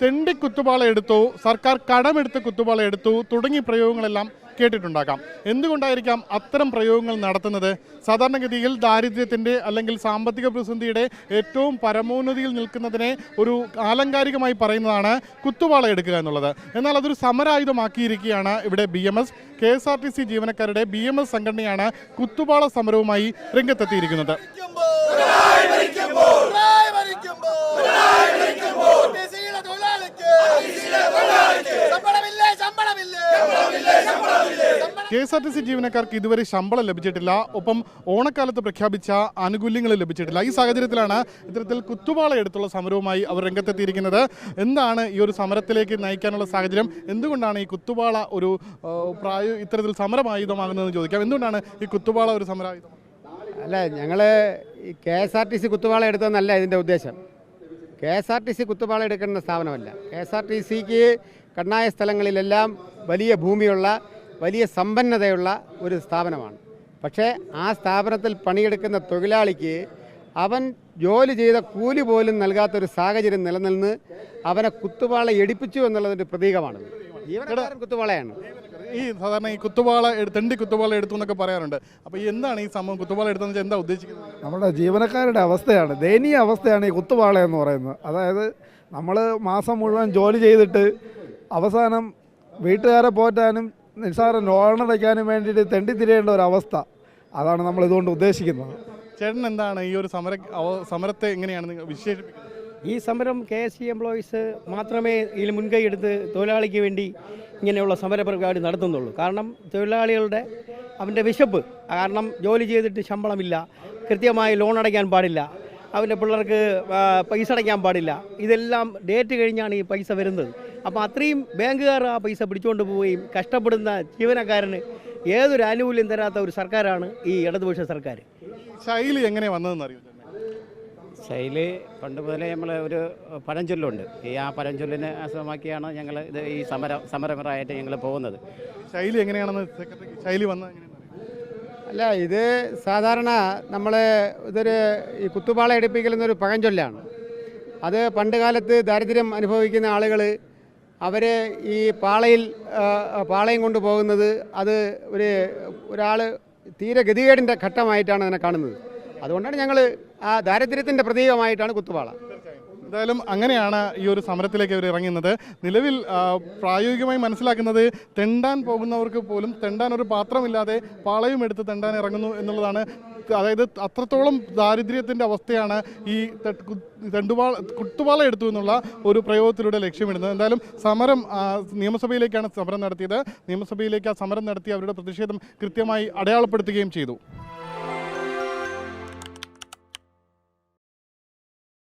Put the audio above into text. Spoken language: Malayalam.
തെണ്ടി കുത്തുപാള എടുത്തു സർക്കാർ കടമെടുത്ത് കുത്തുപാള എടുത്തു തുടങ്ങിയ പ്രയോഗങ്ങളെല്ലാം കേട്ടിട്ടുണ്ടാകാം. എന്തുകൊണ്ടായിരിക്കാം അത്തരം പ്രയോഗങ്ങൾ നടത്തുന്നത്? സാധാരണഗതിയിൽ ദാരിദ്ര്യത്തിന്റെ അല്ലെങ്കിൽ സാമ്പത്തിക പ്രതിസന്ധിയുടെ ഏറ്റവും പരമോന്നതിയിൽ നിൽക്കുന്നതിനെ ഒരു ആലങ്കാരികമായി പറയുന്നതാണ് കുത്തുപാള എടുക്കുക എന്നുള്ളത്. എന്നാൽ അതൊരു സമരായുധമാക്കിയിരിക്കുകയാണ് ഇവിടെ B M S. K S R T C ജീവനക്കാരുടെ ബി എം എസ് സംഘടനയാണ് കുത്തുപാള സമരവുമായി രംഗത്തെത്തിയിരിക്കുന്നത്. ഭരിക്കുമ്പോൾ ടിസിയുടെ തൊഴിലാളിക്ക് ശമ്പളമില്ലേ ശമ്പളമില്ലേ K S R T C ജീവനക്കാർക്ക് ഇതുവരെ ശമ്പളം ലഭിച്ചിട്ടില്ല. ഒപ്പം ഓണക്കാലത്ത് പ്രഖ്യാപിച്ച ആനുകൂല്യങ്ങൾ ലഭിച്ചിട്ടില്ല. ഈ സാഹചര്യത്തിലാണ് ഇത്തരത്തിൽ കുത്തുപാള എടുത്തുള്ള സമരവുമായി അവർ രംഗത്തെത്തിയിരിക്കുന്നത്. എന്താണ് ഈ ഒരു സമരത്തിലേക്ക് നയിക്കാനുള്ള സാഹചര്യം? എന്തുകൊണ്ടാണ് ഈ കുത്തുപാള ഒരു പ്രായ ഇത്തരത്തിൽ സമരമായുധമാകുന്നതെന്ന് ചോദിക്കാം. എന്തുകൊണ്ടാണ് ഈ കുത്തുപാള ഒരു സമരായുധം അല്ല ഞങ്ങൾ ഈ K S R T C കുത്തുപാള എടുത്തതെന്നല്ല ഇതിന്റെ ഉദ്ദേശം. K S R T C കുത്തുപാള എടുക്കേണ്ട സ്ഥാപനമല്ല. കെ എസ് ആർ ടി സിക്ക് കണ്ണായ സ്ഥലങ്ങളിലെല്ലാം വലിയ ഭൂമിയുള്ള വലിയ സമ്പന്നതയുള്ള ഒരു സ്ഥാപനമാണ്. പക്ഷേ ആ സ്ഥാപനത്തിൽ പണിയെടുക്കുന്ന തൊഴിലാളിക്ക് അവൻ ജോലി ചെയ്ത കൂലി പോലും നൽകാത്തൊരു സാഹചര്യം നിലനിന്ന് അവനെ കുത്തുപാള എടുപ്പിച്ചു എന്നുള്ളതിന്റെ പ്രതീകമാണ്. ജീവനക്കാരൻ കുത്തുപാളയാണ് ഈ സാധാരണ ഈ കുത്തുപാള എടു- തെണ്ടി കുത്തുപാള എടുത്തു എന്നൊക്കെ പറയാറുണ്ട്. അപ്പോൾ എന്താണ് ഈ സംഭവം? കുത്തുപാള എടുത്തെന്ന് വെച്ചാൽ എന്താ ഉദ്ദേശിക്കുന്നത്? നമ്മുടെ ജീവനക്കാരുടെ അവസ്ഥയാണ് ദയനീയ അവസ്ഥയാണ് ഈ കുത്തുപാള എന്ന് പറയുന്നത്. അതായത് നമ്മൾ മാസം മുഴുവൻ ജോലി ചെയ്തിട്ട് അവസാനം വീട്ടുകാരെ പോറ്റാനും നിസ്സാര ലോൺ അടയ്ക്കാനും വേണ്ടിയിട്ട് തെണ്ടി തിരിയേണ്ട ഒരു അവസ്ഥ. അതാണ് നമ്മൾ ഇതുകൊണ്ട് ഉദ്ദേശിക്കുന്നത്. ചേട്ടൻ എന്താണ് ഈ ഒരു സമര സമരത്തെ എങ്ങനെയാണ് നിങ്ങൾ വിശേഷിപ്പിക്കുന്നത്? ഈ സമരം കെ എസ് സി എംപ്ലോയീസ് മാത്രമേ ഇതിൽ മുൻകൈ എടുത്ത് തൊഴിലാളിക്ക് വേണ്ടി ഇങ്ങനെയുള്ള സമര പരിപാടി നടത്തുന്നുള്ളൂ. കാരണം തൊഴിലാളികളുടെ അവന്റെ വിശപ്പ് കാരണം ജോലി ചെയ്തിട്ട് ശമ്പളമില്ല കൃത്യമായി ലോൺ അടയ്ക്കാൻ പാടില്ല അവന്റെ പിള്ളേർക്ക് പൈസ അടയ്ക്കാൻ പാടില്ല ഇതെല്ലാം ഡേറ്റ് കഴിഞ്ഞാണ് ഈ പൈസ വരുന്നത്. അപ്പോൾ അത്രയും ബാങ്കുകാർ ആ പൈസ പിടിച്ചുകൊണ്ട് പോവുകയും കഷ്ടപ്പെടുന്ന ജീവനക്കാരന് ഏതൊരു ആനുകൂല്യം തരാത്ത ഒരു സർക്കാരാണ് ഈ ഇടതുപക്ഷ സർക്കാർ ശൈലി എങ്ങനെ വന്നതെന്ന് അറിയോ? ശൈലി പണ്ട് മുതലേ നമ്മൾ ഒരു പഴഞ്ചൊല്ലുണ്ട്. ഈ ആ പഴഞ്ചൊല്ലിനെ ആസ്പദമാക്കിയാണ് ഞങ്ങൾ ഇത് ഈ സമര സമരപരമായിട്ട് ഞങ്ങൾ പോകുന്നത്. ശൈലി എങ്ങനെയാണെന്ന് സെക്രട്ടറി ശൈലി വന്നത്? അല്ല ഇത് സാധാരണ നമ്മൾ ഇതൊരു ഈ കുത്തുപാള എടുപ്പിക്കൽ എന്നൊരു പഴഞ്ചൊല്ലാണ്. അത് പണ്ട് കാലത്ത് ദാരിദ്ര്യം അനുഭവിക്കുന്ന ആളുകൾ അവർ ഈ പാളയിൽ പാളയം കൊണ്ടുപോകുന്നത് അത് ഒരു ഒരാൾ തീരെ ഗതികേടിന്റെ ഘട്ടമായിട്ടാണ് അതിനെ കാണുന്നത്. അതുകൊണ്ടാണ് ഞങ്ങൾ ആ ദാരിദ്ര്യത്തിന്റെ പ്രതീകമായിട്ടാണ് കുത്തുപാള. എന്തായാലും അങ്ങനെയാണ് ഈ ഒരു സമരത്തിലേക്ക് അവർ ഇറങ്ങുന്നത്. നിലവിൽ പ്രായോഗികമായി മനസ്സിലാക്കുന്നത് തെണ്ടാൻ പോകുന്നവർക്ക് പോലും തെണ്ടാൻ ഒരു പാത്രമില്ലാതെ പാളയും എടുത്ത് തെണ്ടാൻ ഇറങ്ങുന്നു എന്നുള്ളതാണ്. അതായത് അത്രത്തോളം ദാരിദ്ര്യത്തിന്റെ അവസ്ഥയാണ് ഈ തെണ്ടുപാള കുത്തുപാള എടുത്തു എന്നുള്ള ഒരു പ്രയോഗത്തിലൂടെ ലക്ഷ്യമിടുന്നത്. എന്തായാലും സമരം നിയമസഭയിലേക്കാണ് സമരം നടത്തിയത്. നിയമസഭയിലേക്ക് ആ സമരം നടത്തി അവരുടെ പ്രതിഷേധം കൃത്യമായി അടയാളപ്പെടുത്തുകയും ചെയ്തു.